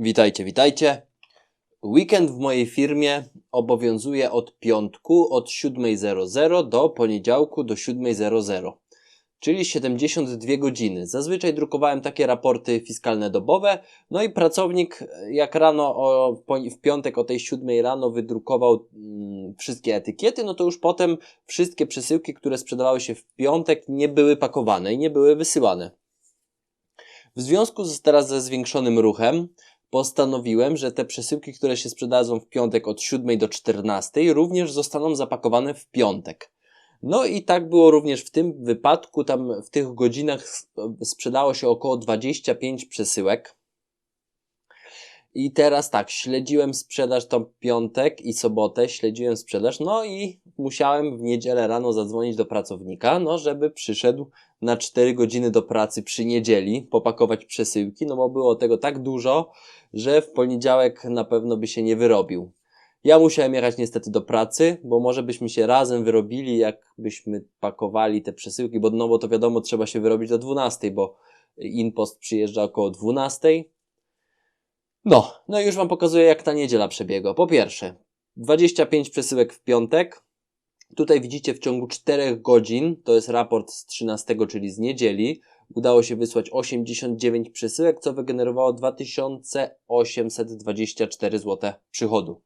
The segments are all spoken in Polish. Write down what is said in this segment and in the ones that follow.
Witajcie, witajcie. Weekend w mojej firmie obowiązuje od piątku od 7.00 do poniedziałku do 7.00, czyli 72 godziny. Zazwyczaj drukowałem takie raporty fiskalne dobowe, no i pracownik jak rano o, w piątek o tej 7 rano wydrukował mm, wszystkie etykiety, no to już potem wszystkie przesyłki, które sprzedawały się w piątek nie były pakowane i nie były wysyłane. W związku z teraz ze zwiększonym ruchem, postanowiłem, że te przesyłki, które się sprzedadzą w piątek od 7 do 14 również zostaną zapakowane w piątek. No i tak było również w tym wypadku, tam w tych godzinach sprzedało się około 25 przesyłek. I teraz tak, śledziłem sprzedaż to piątek i sobotę, śledziłem sprzedaż, no i musiałem w niedzielę rano zadzwonić do pracownika, no żeby przyszedł na 4 godziny do pracy przy niedzieli, popakować przesyłki, no bo było tego tak dużo, że w poniedziałek na pewno by się nie wyrobił. Ja musiałem jechać niestety do pracy, bo może byśmy się razem wyrobili, jakbyśmy pakowali te przesyłki, bo no bo to wiadomo, trzeba się wyrobić do 12, bo InPost przyjeżdża około 12. No, no już Wam pokazuję, jak ta niedziela przebiegła. Po pierwsze, 25 przesyłek w piątek. Tutaj widzicie w ciągu 4 godzin, to jest raport z 13, czyli z niedzieli, udało się wysłać 89 przesyłek, co wygenerowało 2824 zł przychodu.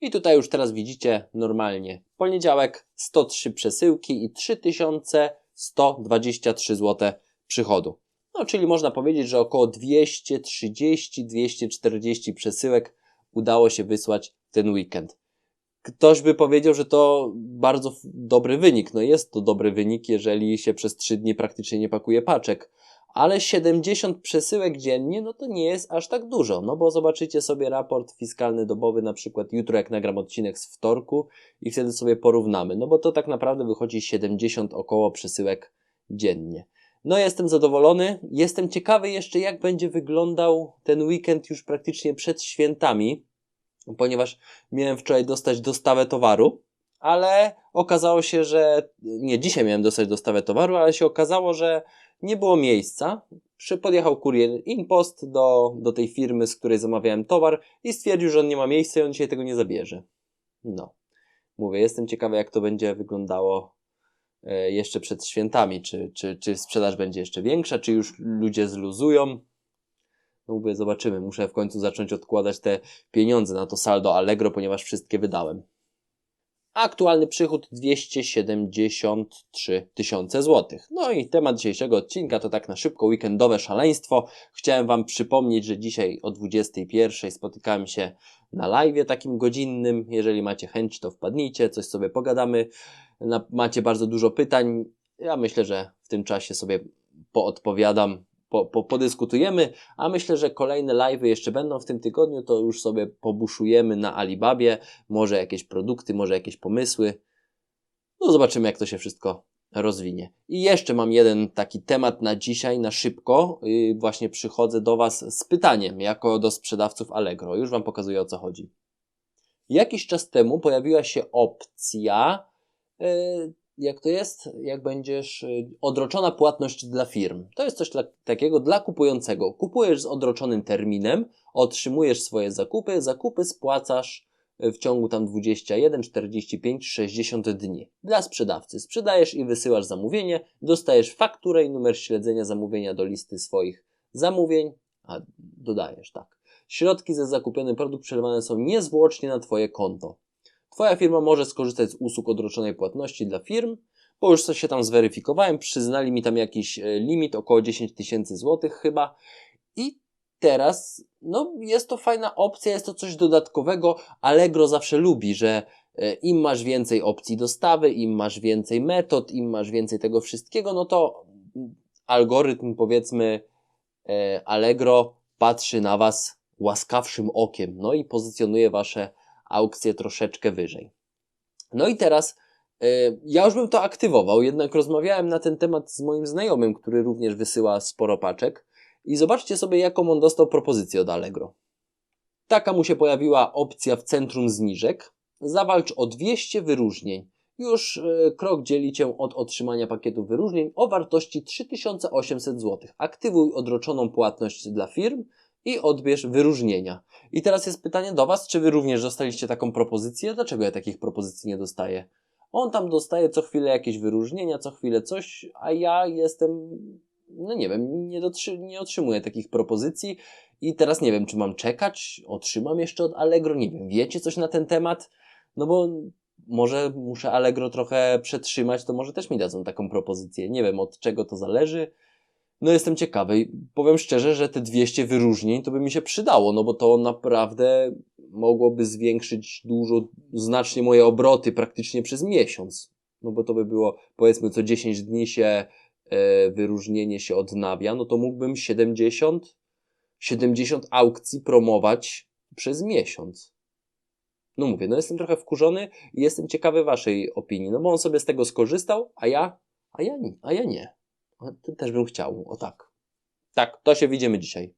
I tutaj już teraz widzicie normalnie. Poniedziałek 103 przesyłki i 3123 zł przychodu. No, czyli można powiedzieć, że około 230-240 przesyłek udało się wysłać ten weekend. Ktoś by powiedział, że to bardzo dobry wynik. No jest to dobry wynik, jeżeli się przez 3 dni praktycznie nie pakuje paczek. Ale 70 przesyłek dziennie, no to nie jest aż tak dużo. No bo zobaczycie sobie raport fiskalny dobowy, na przykład jutro, jak nagram odcinek z wtorku i wtedy sobie porównamy. No bo to tak naprawdę wychodzi 70 około przesyłek dziennie. No, jestem zadowolony. Jestem ciekawy jeszcze, jak będzie wyglądał ten weekend już praktycznie przed świętami, ponieważ miałem wczoraj dostać dostawę towaru, ale okazało się, że nie dzisiaj miałem dostać dostawę towaru, ale się okazało, że nie było miejsca. Podjechał kurier InPost do, do tej firmy, z której zamawiałem towar i stwierdził, że on nie ma miejsca i on dzisiaj tego nie zabierze. No. Mówię, jestem ciekawy, jak to będzie wyglądało jeszcze przed świętami, czy, czy, czy sprzedaż będzie jeszcze większa, czy już ludzie zluzują. No mówię, zobaczymy. Muszę w końcu zacząć odkładać te pieniądze na to saldo Allegro, ponieważ wszystkie wydałem. Aktualny przychód 273 tysiące złotych. No i temat dzisiejszego odcinka to tak na szybko weekendowe szaleństwo. Chciałem Wam przypomnieć, że dzisiaj o 21 spotykałem się na live takim godzinnym. Jeżeli macie chęć, to wpadnijcie, coś sobie pogadamy macie bardzo dużo pytań. Ja myślę, że w tym czasie sobie poodpowiadam, po, po, podyskutujemy, a myślę, że kolejne live'y jeszcze będą w tym tygodniu, to już sobie pobuszujemy na Alibabie, może jakieś produkty, może jakieś pomysły. No zobaczymy, jak to się wszystko rozwinie. I jeszcze mam jeden taki temat na dzisiaj, na szybko. Yy, właśnie przychodzę do Was z pytaniem, jako do sprzedawców Allegro. Już Wam pokazuję, o co chodzi. Jakiś czas temu pojawiła się opcja jak to jest, jak będziesz e, odroczona płatność dla firm. To jest coś dla, takiego dla kupującego. Kupujesz z odroczonym terminem, otrzymujesz swoje zakupy, zakupy spłacasz w ciągu tam 21, 45, 60 dni. Dla sprzedawcy sprzedajesz i wysyłasz zamówienie, dostajesz fakturę i numer śledzenia zamówienia do listy swoich zamówień, a dodajesz tak. Środki za zakupiony produkt przelewane są niezwłocznie na Twoje konto. Twoja firma może skorzystać z usług odroczonej płatności dla firm, bo już coś się tam zweryfikowałem, przyznali mi tam jakiś e, limit, około 10 tysięcy złotych chyba. I teraz, no jest to fajna opcja, jest to coś dodatkowego, Allegro zawsze lubi, że e, im masz więcej opcji dostawy, im masz więcej metod, im masz więcej tego wszystkiego, no to algorytm powiedzmy e, Allegro patrzy na Was łaskawszym okiem, no i pozycjonuje Wasze aukcję troszeczkę wyżej. No i teraz y, ja już bym to aktywował, jednak rozmawiałem na ten temat z moim znajomym, który również wysyła sporo paczek i zobaczcie sobie, jaką on dostał propozycję od Allegro. Taka mu się pojawiła opcja w centrum zniżek. Zawalcz o 200 wyróżnień. Już y, krok dzieli Cię od otrzymania pakietu wyróżnień o wartości 3800 zł. Aktywuj odroczoną płatność dla firm i odbierz wyróżnienia. I teraz jest pytanie do Was, czy Wy również dostaliście taką propozycję? Dlaczego ja takich propozycji nie dostaję? On tam dostaje co chwilę jakieś wyróżnienia, co chwilę coś, a ja jestem, no nie wiem, nie, dotrzy- nie otrzymuję takich propozycji i teraz nie wiem, czy mam czekać, otrzymam jeszcze od Allegro, nie wiem, wiecie coś na ten temat? No bo może muszę Allegro trochę przetrzymać, to może też mi dadzą taką propozycję. Nie wiem, od czego to zależy. No jestem ciekawy. I Powiem szczerze, że te 200 wyróżnień to by mi się przydało, no bo to naprawdę mogłoby zwiększyć dużo, znacznie moje obroty praktycznie przez miesiąc. No bo to by było, powiedzmy, co 10 dni się e, wyróżnienie się odnawia, no to mógłbym 70, 70 aukcji promować przez miesiąc. No mówię, no jestem trochę wkurzony i jestem ciekawy waszej opinii, no bo on sobie z tego skorzystał, a ja, a ja, a ja nie. Też bym chciał, o tak. Tak, to się widzimy dzisiaj.